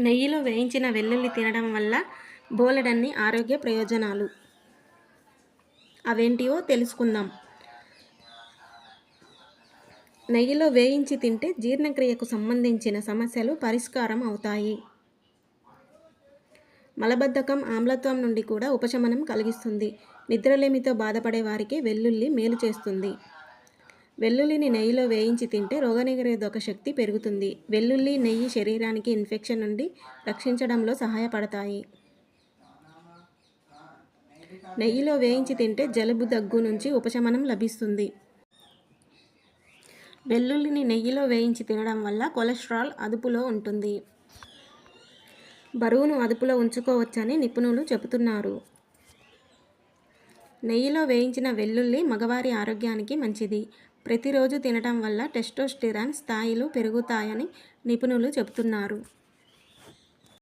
నెయ్యిలో వేయించిన వెల్లుల్లి తినడం వల్ల బోలెడన్ని ఆరోగ్య ప్రయోజనాలు. అవేంటివో తెలుసుకుందాం. నెయ్యిలో వేయించి తింటే జీర్ణక్రియకు సంబంధించిన సమస్యలు పరిష్కారం అవుతాయి. మలబద్ధకం ఆమ్లత్వం నుండి కూడా ఉపశమనం కలిగిస్తుంది. నిద్రలేమితో బాధపడే వారికి వెల్లుల్లి మేలు చేస్తుంది. వెల్లుల్లిని నెయ్యిలో వేయించి తింటే రోగనిరోధక శక్తి పెరుగుతుంది. వెల్లుల్లి నెయ్యి శరీరానికి ఇన్ఫెక్షన్ నుండి రక్షించడంలో సహాయపడతాయి. నెయ్యిలో వేయించి తింటే జలుబు దగ్గు నుంచి ఉపశమనం లభిస్తుంది. వెల్లుల్లిని నెయ్యిలో వేయించి తినడం వల్ల కొలెస్ట్రాల్ అదుపులో ఉంటుంది. బరువును అదుపులో ఉంచుకోవచ్చని నిపుణులు చెబుతున్నారు. నెయ్యిలో వేయించిన వెల్లుల్లి మగవారి ఆరోగ్యానికి మంచిది. ప్రతిరోజు తినటం వల్ల టెస్టోస్టిరాన్ స్థాయిలు పెరుగుతాయని నిపుణులు చెబుతున్నారు.